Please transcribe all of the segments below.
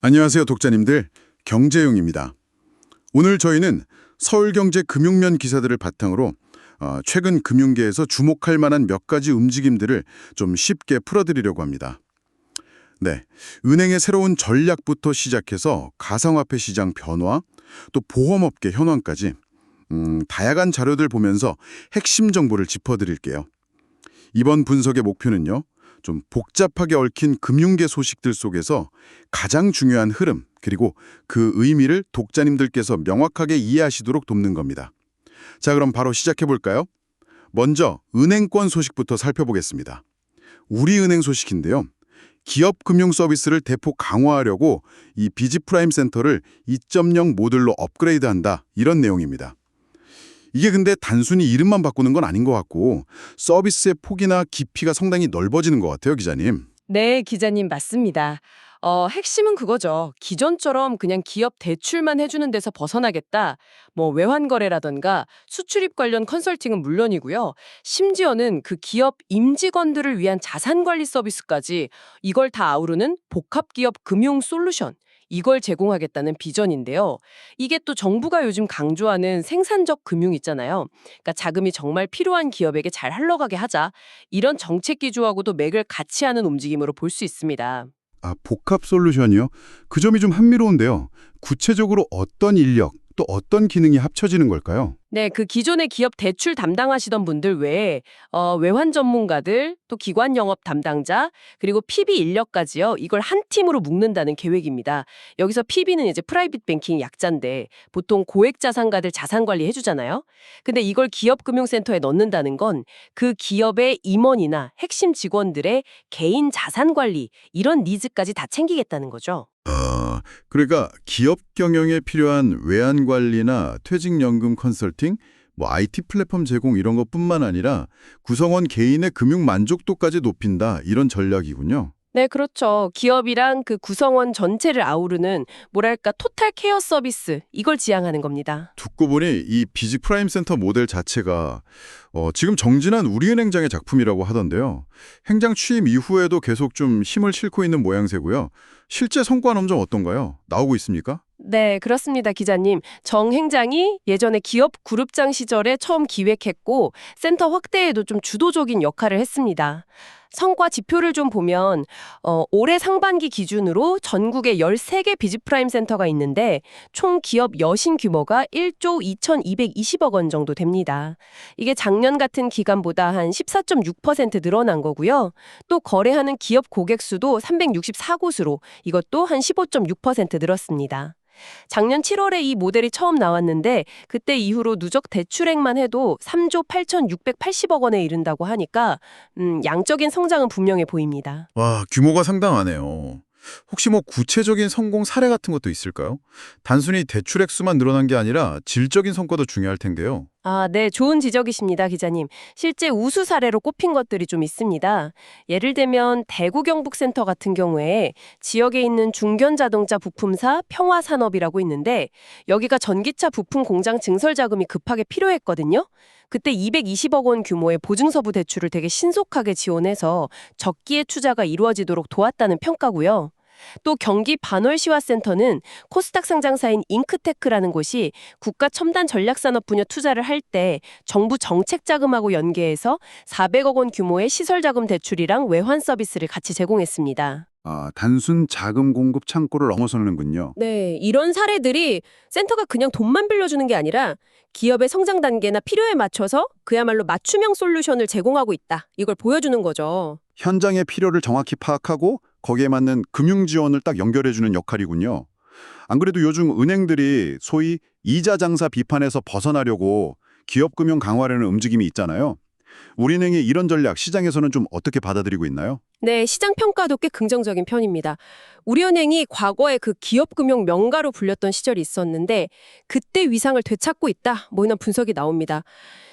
안녕하세요, 독자님들. 경제용입니다. 오늘 저희는 서울경제 금융면 기사들을 바탕으로 어, 최근 금융계에서 주목할 만한 몇 가지 움직임들을 좀 쉽게 풀어드리려고 합니다. 네, 은행의 새로운 전략부터 시작해서 가상화폐 시장 변화, 또 보험업계 현황까지 음, 다양한 자료들 보면서 핵심 정보를 짚어드릴게요. 이번 분석의 목표는요. 좀 복잡하게 얽힌 금융계 소식들 속에서 가장 중요한 흐름 그리고 그 의미를 독자님들께서 명확하게 이해하시도록 돕는 겁니다. 자 그럼 바로 시작해 볼까요? 먼저 은행권 소식부터 살펴보겠습니다. 우리은행 소식인데요. 기업 금융 서비스를 대폭 강화하려고 이 비지 프라임 센터를 2.0 모델로 업그레이드한다 이런 내용입니다. 이게 근데 단순히 이름만 바꾸는 건 아닌 것 같고 서비스의 폭이나 깊이가 상당히 넓어지는 것 같아요, 기자님. 네, 기자님 맞습니다. 어, 핵심은 그거죠. 기존처럼 그냥 기업 대출만 해주는 데서 벗어나겠다. 뭐 외환거래라던가 수출입 관련 컨설팅은 물론이고요. 심지어는 그 기업 임직원들을 위한 자산관리 서비스까지 이걸 다 아우르는 복합기업 금융 솔루션. 이걸 제공하겠다는 비전인데요. 이게 또 정부가 요즘 강조하는 생산적 금융 있잖아요. 그러니까 자금이 정말 필요한 기업에게 잘 흘러가게 하자. 이런 정책 기조하고도 맥을 같이 하는 움직임으로 볼 수 있습니다. 아, 복합 솔루션이요? 그 점이 좀 흥미로운데요. 구체적으로 어떤 인력, 또 어떤 기능이 합쳐지는 걸까요? 네, 그 기존의 기업 대출 담당하시던 분들 외에 어, 외환 전문가들, 또 기관 영업 담당자, 그리고 PB 인력까지요. 이걸 한 팀으로 묶는다는 계획입니다. 여기서 PB는 이제 프라이빗 뱅킹 약자인데 보통 고액 자산가들 자산 관리 해주잖아요. 근데 이걸 기업 금융센터에 넣는다는 건 그 기업의 임원이나 핵심 직원들의 개인 자산 관리 이런 니즈까지 다 챙기겠다는 거죠. 아, 그러니까 기업 경영에 필요한 외환 관리나 퇴직연금 컨설팅, 뭐 IT 플랫폼 제공 이런 것뿐만 아니라 구성원 개인의 금융 만족도까지 높인다 이런 전략이군요. 네, 그렇죠. 기업이랑 그 구성원 전체를 아우르는 뭐랄까 토탈 케어 서비스 이걸 지향하는 겁니다. 듣고 보니 이 비직 프라임 센터 모델 자체가 어, 지금 정진한 우리은행장의 작품이라고 하던데요. 행장 취임 이후에도 계속 좀 힘을 싣고 있는 모양새고요. 실제 성과는 좀 어떤가요? 나오고 있습니까? 네, 그렇습니다, 기자님. 정 행장이 예전에 기업 그룹장 시절에 처음 기획했고 센터 확대에도 좀 주도적인 역할을 했습니다. 성과 지표를 좀 보면 어, 올해 상반기 기준으로 전국에 13개 비즈프라임 센터가 있는데 총 기업 여신 규모가 1조 2,220억 원 정도 됩니다. 이게 작년 같은 기간보다 한 14.6% 늘어난 거고요. 또 거래하는 기업 고객 수도 364곳으로 이것도 한 15.6% 늘었습니다. 작년 7월에 이 모델이 처음 나왔는데 그때 이후로 누적 대출액만 해도 3조 8,680억 원에 이른다고 하니까 음, 양적인 성장은 분명해 보입니다. 와, 규모가 상당하네요. 혹시 뭐 구체적인 성공 사례 같은 것도 있을까요? 단순히 대출 액 수만 늘어난 게 아니라 질적인 성과도 중요할 텐데요. 아, 네, 좋은 지적이십니다, 기자님. 실제 우수 사례로 꼽힌 것들이 좀 있습니다. 예를 들면 대구 경북센터 같은 경우에 지역에 있는 중견 자동차 부품사 평화산업이라고 있는데 여기가 전기차 부품 공장 증설 자금이 급하게 필요했거든요. 그때 220억 원 규모의 보증서부 대출을 되게 신속하게 지원해서 적기에 투자가 이루어지도록 도왔다는 평가고요. 또 경기 반월시화센터는 코스닥 상장사인 잉크테크라는 곳이 국가 첨단 전략산업 분야 투자를 할 때 정부 정책 자금하고 연계해서 400억 원 규모의 시설 자금 대출이랑 외환 서비스를 같이 제공했습니다. 아, 단순 자금 공급 창고를 넘어서는군요. 네, 이런 사례들이 센터가 그냥 돈만 빌려주는 게 아니라 기업의 성장 단계나 필요에 맞춰서 그야말로 맞춤형 솔루션을 제공하고 있다. 이걸 보여주는 거죠. 현장의 필요를 정확히 파악하고 거기에 맞는 금융 지원을 딱 연결해주는 역할이군요. 안 그래도 요즘 은행들이 소위 이자 장사 비판에서 벗어나려고 기업 금융 강화라는 움직임이 있잖아요. 우리은행의 이런 전략 시장에서는 좀 어떻게 받아들이고 있나요? 네, 시장 평가도 꽤 긍정적인 편입니다. 우리은행이 과거에 그 기업금융 명가로 불렸던 시절이 있었는데 그때 위상을 되찾고 있다. 뭐 이런 분석이 나옵니다.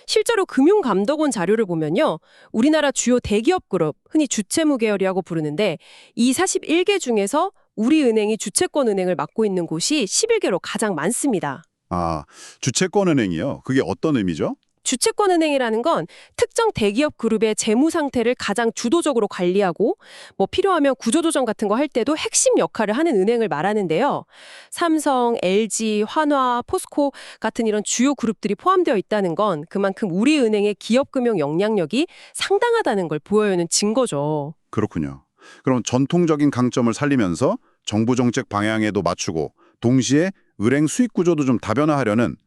실제로 금융감독원 자료를 보면요. 우리나라 주요 대기업 그룹, 흔히 주채무 계열이라고 부르는데 이 41개 중에서 우리은행이 주채권 은행을 맡고 있는 곳이 11개로 가장 많습니다. 아, 주채권 은행이요. 그게 어떤 의미죠? 주채권은행이라는 건 특정 대기업 그룹의 재무 상태를 가장 주도적으로 관리하고 뭐 필요하면 구조조정 같은 거 할 때도 핵심 역할을 하는 은행을 말하는데요. 삼성, LG, 환화, 포스코 같은 이런 주요 그룹들이 포함되어 있다는 건 그만큼 우리 은행의 기업 금융 영향력이 상당하다는 걸 보여주는 증거죠. 그렇군요. 그럼 전통적인 강점을 살리면서 정부 정책 방향에도 맞추고 동시에 은행 수익 구조도 좀 다변화하려는 어,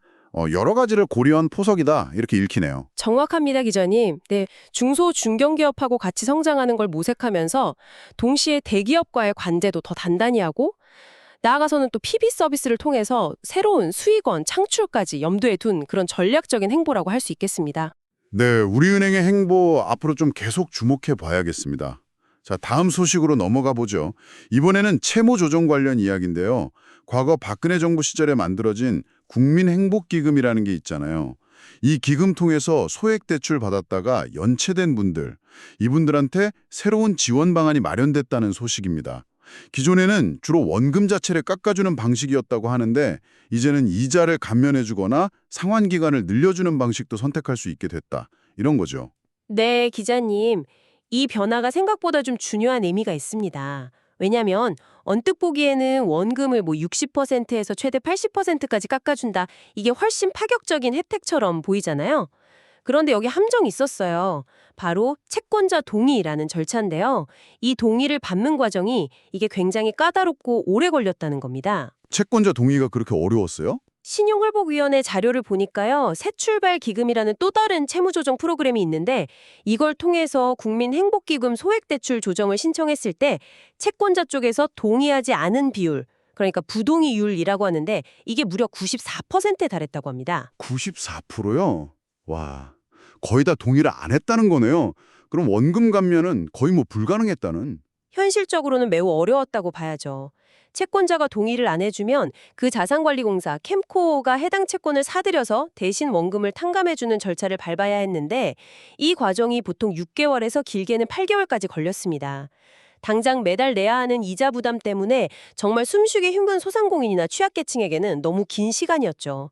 여러 가지를 고려한 포석이다 이렇게 읽히네요. 정확합니다, 기자님. 네, 중소 중견기업하고 같이 성장하는 걸 모색하면서 동시에 대기업과의 관계도 더 단단히 하고 나아가서는 또 PB 서비스를 통해서 새로운 수익원 창출까지 염두에 둔 그런 전략적인 행보라고 할 수 있겠습니다. 네, 우리은행의 행보 앞으로 좀 계속 주목해 봐야겠습니다. 자, 다음 소식으로 넘어가 보죠. 이번에는 채무 조정 관련 이야기인데요. 과거 박근혜 정부 시절에 만들어진 국민행복기금이라는 게 있잖아요. 이 기금 통해서 소액 대출 받았다가 연체된 분들, 이분들한테 새로운 지원 방안이 마련됐다는 소식입니다. 기존에는 주로 원금 자체를 깎아주는 방식이었다고 하는데 이제는 이자를 감면해주거나 상환 기간을 늘려주는 방식도 선택할 수 있게 됐다. 이런 거죠. 네, 기자님. 이 변화가 생각보다 좀 중요한 의미가 있습니다. 왜냐면 언뜻 보기에는 원금을 뭐 60%에서 최대 80%까지 깎아준다. 이게 훨씬 파격적인 혜택처럼 보이잖아요. 그런데 여기 함정이 있었어요. 바로 채권자 동의라는 절차인데요. 이 동의를 받는 과정이 이게 굉장히 까다롭고 오래 걸렸다는 겁니다. 채권자 동의가 그렇게 어려웠어요? 신용회복위원회 자료를 보니까요. 새 출발 기금이라는 또 다른 채무조정 프로그램이 있는데 이걸 통해서 국민행복기금 소액대출 조정을 신청했을 때 채권자 쪽에서 동의하지 않은 비율, 그러니까 부동의율이라고 하는데 이게 무려 94%에 달했다고 합니다. 94%요? 와, 거의 다 동의를 안 했다는 거네요. 그럼 원금 감면은 거의 뭐 불가능했다는. 현실적으로는 매우 어려웠다고 봐야죠. 채권자가 동의를 안 해주면 그 자산관리공사 캠코가 해당 채권을 사들여서 대신 원금을 탕감해주는 절차를 밟아야 했는데 이 과정이 보통 6개월에서 길게는 8개월까지 걸렸습니다. 당장 매달 내야 하는 이자 부담 때문에 정말 숨쉬기 힘든 소상공인이나 취약계층에게는 너무 긴 시간이었죠.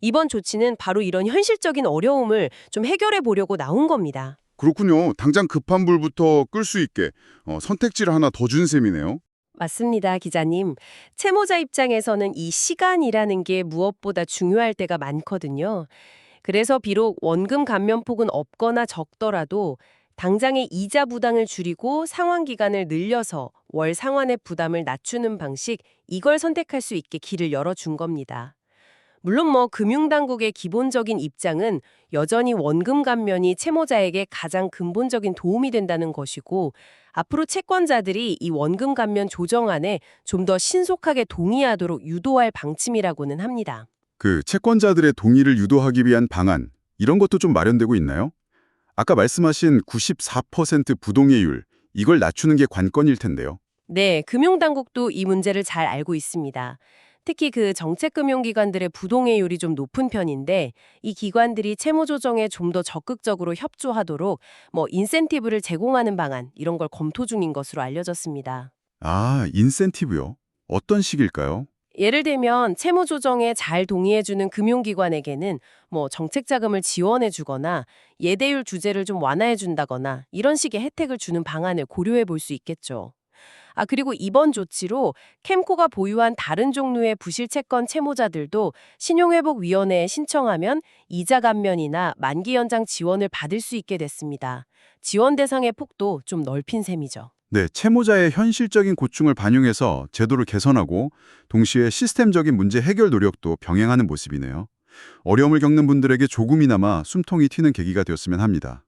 이번 조치는 바로 이런 현실적인 어려움을 좀 해결해 보려고 나온 겁니다. 그렇군요. 당장 급한 불부터 끌 수 있게 어, 선택지를 하나 더 준 셈이네요. 맞습니다, 기자님. 채무자 입장에서는 이 시간이라는 게 무엇보다 중요할 때가 많거든요. 그래서 비록 원금 감면폭은 없거나 적더라도 당장의 이자 부담을 줄이고 상환 기간을 늘려서 월 상환의 부담을 낮추는 방식 이걸 선택할 수 있게 길을 열어준 겁니다. 물론 뭐 금융당국의 기본적인 입장은 여전히 원금 감면이 채무자에게 가장 근본적인 도움이 된다는 것이고 앞으로 채권자들이 이 원금 감면 조정안에 좀 더 신속하게 동의하도록 유도할 방침이라고는 합니다. 그 채권자들의 동의를 유도하기 위한 방안 이런 것도 좀 마련되고 있나요? 아까 말씀하신 94% 부동의율 이걸 낮추는 게 관건일 텐데요. 네, 금융당국도 이 문제를 잘 알고 있습니다. 특히 그 정책금융기관들의 부동의율이 좀 높은 편인데 이 기관들이 채무 조정에 좀 더 적극적으로 협조하도록 뭐 인센티브를 제공하는 방안 이런 걸 검토 중인 것으로 알려졌습니다. 아, 인센티브요? 어떤 식일까요? 예를 들면 채무 조정에 잘 동의해주는 금융기관에게는 뭐 정책 자금을 지원해 주거나 예대율 주제를 좀 완화해 준다거나 이런 식의 혜택을 주는 방안을 고려해 볼 수 있겠죠. 아 그리고 이번 조치로 캠코가 보유한 다른 종류의 부실 채권 채무자들도 신용회복위원회에 신청하면 이자 감면이나 만기 연장 지원을 받을 수 있게 됐습니다. 지원 대상의 폭도 좀 넓힌 셈이죠. 네, 채무자의 현실적인 고충을 반영해서 제도를 개선하고 동시에 시스템적인 문제 해결 노력도 병행하는 모습이네요. 어려움을 겪는 분들에게 조금이나마 숨통이 튀는 계기가 되었으면 합니다.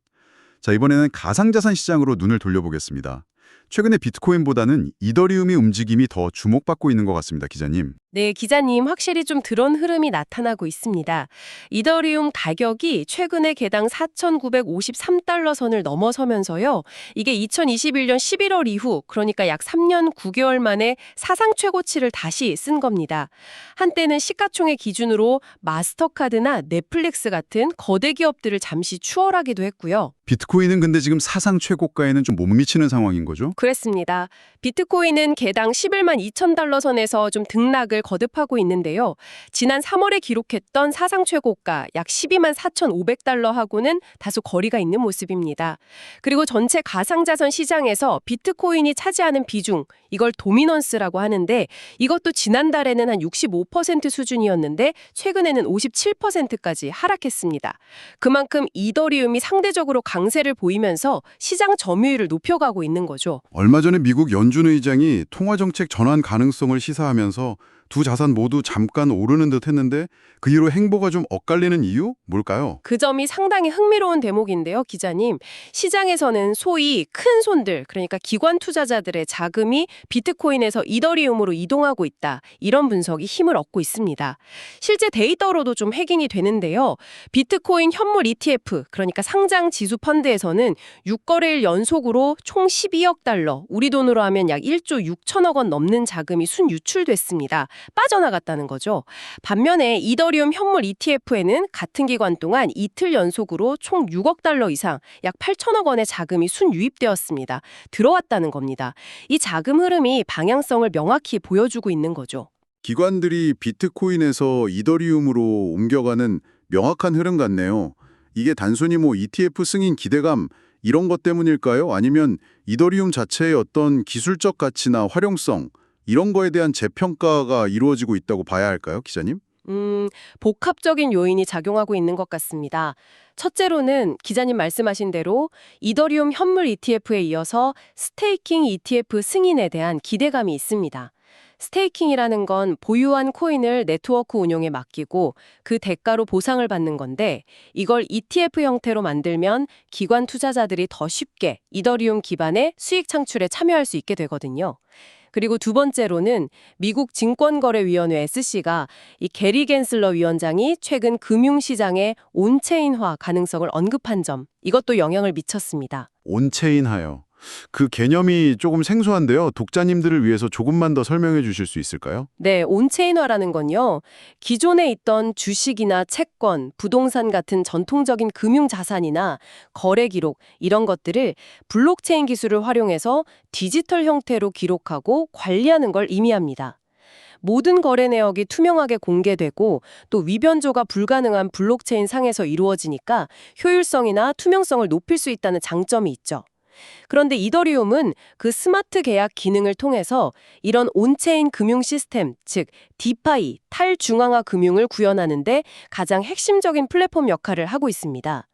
자, 이번에는 가상자산 시장으로 눈을 돌려보겠습니다. 최근에 비트코인보다는 이더리움의 움직임이 더 주목받고 있는 것 같습니다, 기자님. 네, 기자님 확실히 좀 그런 흐름이 나타나고 있습니다. 이더리움 가격이 최근에 개당 4,953달러 선을 넘어서면서요. 이게 2021년 11월 이후 그러니까 약 3년 9개월 만에 사상 최고치를 다시 쓴 겁니다. 한때는 시가총액 기준으로 마스터카드나 넷플릭스 같은 거대 기업들을 잠시 추월하기도 했고요. 비트코인은 근데 지금 사상 최고가에는 좀 못 미치는 상황인 거죠? 그랬습니다. 비트코인은 개당 11만 2천 달러 선에서 좀 등락을 거듭하고 있는데요. 지난 3월에 기록했던 사상 최고가 약 12만 4,500달러하고는 다소 거리가 있는 모습입니다. 그리고 전체 가상자산 시장에서 비트코인이 차지하는 비중, 이걸 도미넌스라고 하는데 이것도 지난달에는 한 65% 수준이었는데 최근에는 57%까지 하락했습니다. 그만큼 이더리움이 상대적으로 강세를 보이면서 시장 점유율을 높여가고 있는 거죠. 얼마 전에 미국 연준 의장이 통화 정책 전환 가능성을 시사하면서 두 자산 모두 잠깐 오르는 듯 했는데 그 이후로 행보가 좀 엇갈리는 이유 뭘까요? 그 점이 상당히 흥미로운 대목인데요, 기자님. 시장에서는 소위 큰 손들, 그러니까 기관 투자자들의 자금이 비트코인에서 이더리움으로 이동하고 있다. 이런 분석이 힘을 얻고 있습니다. 실제 데이터로도 좀 확인이 되는데요. 비트코인 현물 ETF, 그러니까 상장 지수 펀드에서는 6거래일 연속으로 총 12억 달러, 우리 돈으로 하면 약 1조 6천억 원 넘는 자금이 순 유출됐습니다. 빠져나갔다는 거죠. 반면에 이더리움 현물 ETF에는 같은 기간 동안 이틀 연속으로 총 6억 달러 이상, 약 8천억 원의 자금이 순유입되었습니다. 들어왔다는 겁니다. 이 자금 흐름이 방향성을 명확히 보여주고 있는 거죠. 기관들이 비트코인에서 이더리움으로 옮겨가는 명확한 흐름 같네요. 이게 단순히 뭐 ETF 승인 기대감 이런 것 때문일까요? 아니면 이더리움 자체의 어떤 기술적 가치나 활용성 이런 거에 대한 재평가가 이루어지고 있다고 봐야 할까요, 기자님? 음, 복합적인 요인이 작용하고 있는 것 같습니다. 첫째로는 기자님 말씀하신 대로 이더리움 현물 ETF에 이어서 스테이킹 ETF 승인에 대한 기대감이 있습니다. 스테이킹이라는 건 보유한 코인을 네트워크 운용에 맡기고 그 대가로 보상을 받는 건데 이걸 ETF 형태로 만들면 기관 투자자들이 더 쉽게 이더리움 기반의 수익 창출에 참여할 수 있게 되거든요. 그리고 두 번째로는 미국 증권거래위원회 SC가 이 게리 겐슬러 위원장이 최근 금융시장의 온체인화 가능성을 언급한 점 이것도 영향을 미쳤습니다. 온체인하여. 그 개념이 조금 생소한데요. 독자님들을 위해서 조금만 더 설명해 주실 수 있을까요? 네, 온체인화라는 건요. 기존에 있던 주식이나 채권, 부동산 같은 전통적인 금융 자산이나 거래 기록 이런 것들을 블록체인 기술을 활용해서 디지털 형태로 기록하고 관리하는 걸 의미합니다. 모든 거래 내역이 투명하게 공개되고 또 위변조가 불가능한 블록체인 상에서 이루어지니까 효율성이나 투명성을 높일 수 있다는 장점이 있죠. 그런데 이더리움은 그 스마트 계약 기능을 통해서 이런 온체인 금융 시스템, 즉 디파이, 탈중앙화 금융을 구현하는데 가장 핵심적인 플랫폼 역할을 하고 있습니다.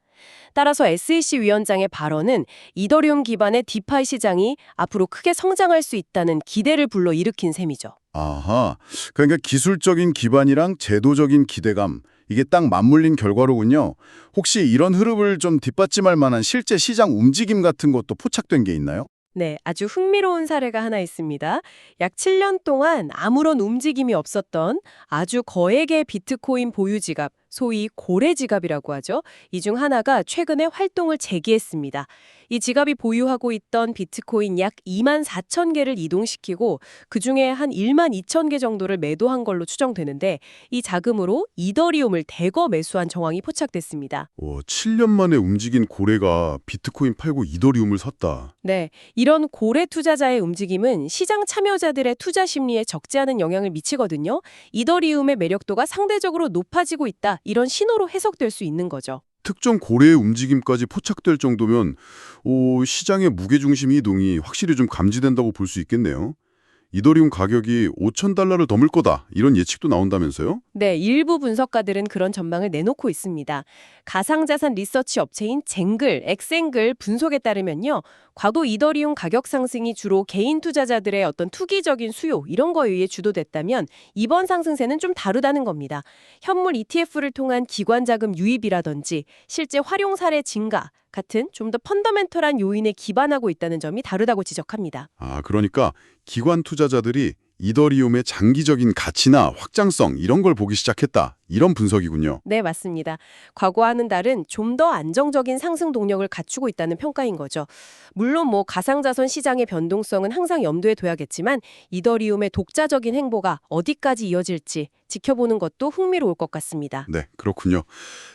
따라서 SEC 위원장의 발언은 이더리움 기반의 디파이 시장이 앞으로 크게 성장할 수 있다는 기대를 불러일으킨 셈이죠. 아하. 그러니까 기술적인 기반이랑 제도적인 기대감 이게 딱 맞물린 결과로군요. 혹시 이런 흐름을 좀 뒷받침할 만한 실제 시장 움직임 같은 것도 포착된 게 있나요? 네, 아주 흥미로운 사례가 하나 있습니다. 약 7년 동안 아무런 움직임이 없었던 아주 거액의 비트코인 보유 지갑, 소위 고래 지갑이라고 하죠. 이 중 하나가 최근에 활동을 재개했습니다. 이 지갑이 보유하고 있던 비트코인 약 2만 4천 개를 이동시키고 그중에 한 1만 2천 개 정도를 매도한 걸로 추정되는데 이 자금으로 이더리움을 대거 매수한 정황이 포착됐습니다. 오, 7년 만에 움직인 고래가 비트코인 팔고 이더리움을 샀다. 네, 이런 고래 투자자의 움직임은 시장 참여자들의 투자 심리에 적지 않은 영향을 미치거든요. 이더리움의 매력도가 상대적으로 높아지고 있다. 이런 신호로 해석될 수 있는 거죠. 특정 고래의 움직임까지 포착될 정도면 오, 시장의 무게중심 이동이 확실히 좀 감지된다고 볼 수 있겠네요. 이더리움 가격이 5천 달러를 넘을 거다 이런 예측도 나온다면서요? 네, 일부 분석가들은 그런 전망을 내놓고 있습니다. 가상자산 리서치 업체인 쟁글, 엑센글 분석에 따르면요. 과거 이더리움 가격 상승이 주로 개인 투자자들의 어떤 투기적인 수요 이런 거에 의해 주도됐다면 이번 상승세는 좀 다르다는 겁니다. 현물 ETF를 통한 기관 자금 유입이라든지 실제 활용 사례 증가 같은 좀 더 펀더멘털한 요인에 기반하고 있다는 점이 다르다고 지적합니다. 아, 그러니까 기관 투자자들이 이더리움의 장기적인 가치나 확장성 이런 걸 보기 시작했다. 이런 분석이군요. 네, 맞습니다. 과거와는 다른 좀 더 안정적인 상승 동력을 갖추고 있다는 평가인 거죠. 물론 뭐 가상자산 시장의 변동성은 항상 염두에 둬야겠지만 이더리움의 독자적인 행보가 어디까지 이어질지 지켜보는 것도 흥미로울 것 같습니다. 네, 그렇군요.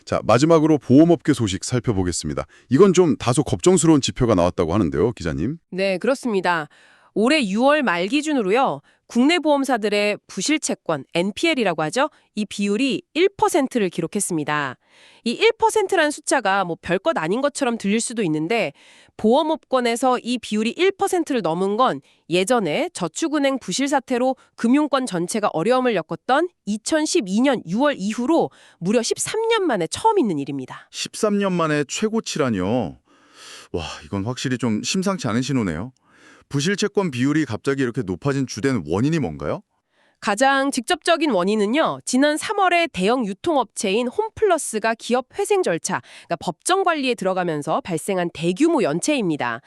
자, 마지막으로 보험업계 소식 살펴보겠습니다. 이건 좀 다소 걱정스러운 지표가 나왔다고 하는데요, 기자님. 네, 그렇습니다. 올해 6월 말 기준으로요. 국내 보험사들의 부실 채권 NPL이라고 하죠. 이 비율이 1%를 기록했습니다. 이 1%라는 숫자가 뭐 별것 아닌 것처럼 들릴 수도 있는데 보험업권에서 이 비율이 1%를 넘은 건 예전에 저축은행 부실 사태로 금융권 전체가 어려움을 겪었던 2012년 6월 이후로 무려 13년 만에 처음 있는 일입니다. 13년 만에 최고치라뇨. 와, 이건 확실히 좀 심상치 않은 신호네요. 부실채권 비율이 갑자기 이렇게 높아진 주된 원인이 뭔가요? 가장 직접적인 원인은요. 지난 3월에 대형 유통업체인 홈플러스가 기업 회생 절차, 그러니까 법정 관리에 들어가면서 발생한 대규모 연체입니다.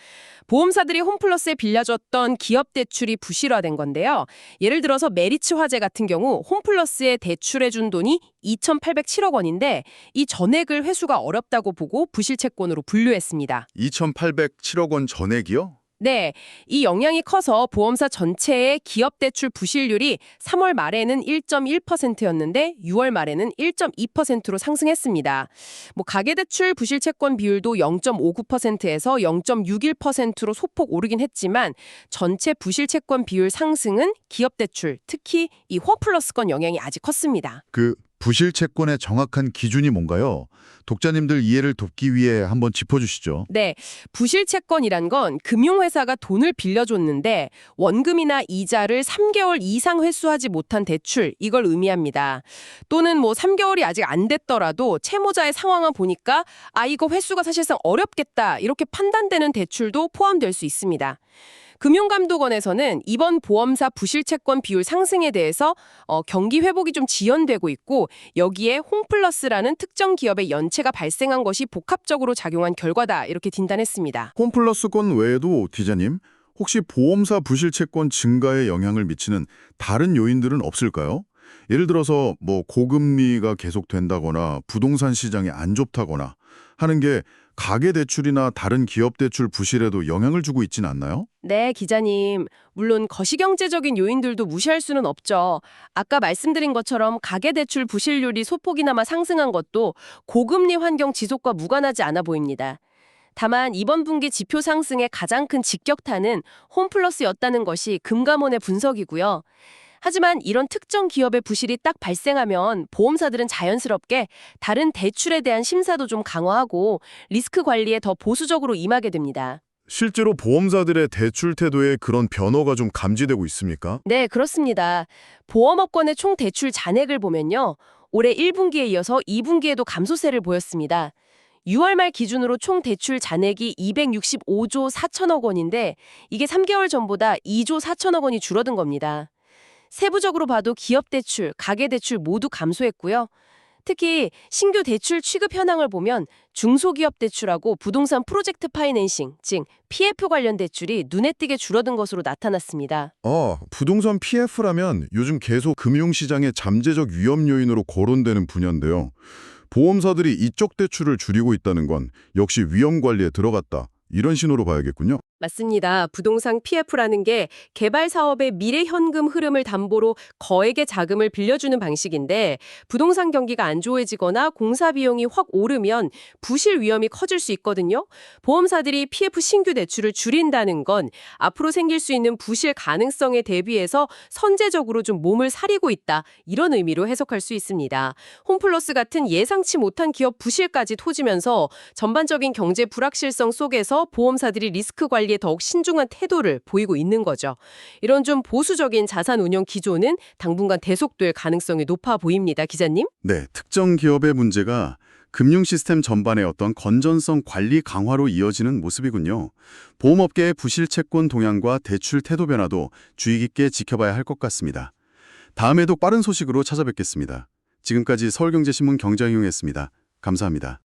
보험사들이 홈플러스에 빌려줬던 기업 대출이 부실화된 건데요. 예를 들어서 메리츠 화재 같은 경우 홈플러스에 대출해준 돈이 2,807억 원인데 이 전액을 회수가 어렵다고 보고 부실 채권으로 분류했습니다. 2,807억 원 전액이요? 네, 이 영향이 커서 보험사 전체의 기업 대출 부실률이 3월 말에는 1.1%였는데 6월 말에는 1.2%로 상승했습니다. 뭐 가계 대출 부실 채권 비율도 0.59%에서 0.61%로 소폭 오르긴 했지만 전체 부실 채권 비율 상승은 기업 대출, 특히 이 호플러스건 영향이 아직 컸습니다. 그 부실 채권의 정확한 기준이 뭔가요? 독자님들 이해를 돕기 위해 한번 짚어주시죠. 네, 부실 채권이란 건 금융회사가 돈을 빌려줬는데 원금이나 이자를 3개월 이상 회수하지 못한 대출 이걸 의미합니다. 또는 뭐 3개월이 아직 안 됐더라도 채무자의 상황을 보니까 아 이거 회수가 사실상 어렵겠다 이렇게 판단되는 대출도 포함될 수 있습니다. 금융감독원에서는 이번 보험사 부실채권 비율 상승에 대해서 어, 경기 회복이 좀 지연되고 있고 여기에 홈플러스라는 특정 기업의 연체가 발생한 것이 복합적으로 작용한 결과다 이렇게 진단했습니다. 홈플러스 건 외에도 디자님 혹시 보험사 부실채권 증가에 영향을 미치는 다른 요인들은 없을까요? 예를 들어서 뭐 고금리가 계속된다거나 부동산 시장이 안 좋다거나 하는 게 가계 대출이나 다른 기업 대출 부실에도 영향을 주고 있진 않나요? 네, 기자님. 물론 거시경제적인 요인들도 무시할 수는 없죠. 아까 말씀드린 것처럼 가계대출 부실률이 소폭이나마 상승한 것도 고금리 환경 지속과 무관하지 않아 보입니다. 다만 이번 분기 지표 상승의 가장 큰 직격탄은 홈플러스였다는 것이 금감원의 분석이고요. 하지만 이런 특정 기업의 부실이 딱 발생하면 보험사들은 자연스럽게 다른 대출에 대한 심사도 좀 강화하고 리스크 관리에 더 보수적으로 임하게 됩니다. 실제로 보험사들의 대출 태도에 그런 변화가 좀 감지되고 있습니까? 네, 그렇습니다. 보험업권의 총 대출 잔액을 보면요. 올해 1분기에 이어서 2분기에도 감소세를 보였습니다. 6월 말 기준으로 총 대출 잔액이 265조 4천억 원인데 이게 3개월 전보다 2조 4천억 원이 줄어든 겁니다. 세부적으로 봐도 기업 대출, 가계 대출 모두 감소했고요. 특히 신규 대출 취급 현황을 보면 중소기업 대출하고 부동산 프로젝트 파이낸싱, 즉 PF 관련 대출이 눈에 띄게 줄어든 것으로 나타났습니다. 어, 부동산 PF라면 요즘 계속 금융시장의 잠재적 위험 요인으로 거론되는 분야인데요. 보험사들이 이쪽 대출을 줄이고 있다는 건 역시 위험 관리에 들어갔다. 이런 신호로 봐야겠군요. 맞습니다. 부동산 PF라는 게 개발 사업의 미래 현금 흐름을 담보로 거액의 자금을 빌려주는 방식인데 부동산 경기가 안 좋아지거나 공사 비용이 확 오르면 부실 위험이 커질 수 있거든요. 보험사들이 PF 신규 대출을 줄인다는 건 앞으로 생길 수 있는 부실 가능성에 대비해서 선제적으로 좀 몸을 사리고 있다. 이런 의미로 해석할 수 있습니다. 홈플러스 같은 예상치 못한 기업 부실까지 터지면서 전반적인 경제 불확실성 속에서 보험사들이 리스크 관리에 더욱 신중한 태도를 보이고 있는 거죠. 이런 좀 보수적인 자산 운용 기조는 당분간 대속될 가능성이 높아 보입니다, 기자님. 네, 특정 기업의 문제가 금융 시스템 전반의 어떤 건전성 관리 강화로 이어지는 모습이군요. 보험업계의 부실 채권 동향과 대출 태도 변화도 주의 깊게 지켜봐야 할 것 같습니다. 다음에도 빠른 소식으로 찾아뵙겠습니다. 지금까지 서울경제신문 경장용이었습니다. 감사합니다.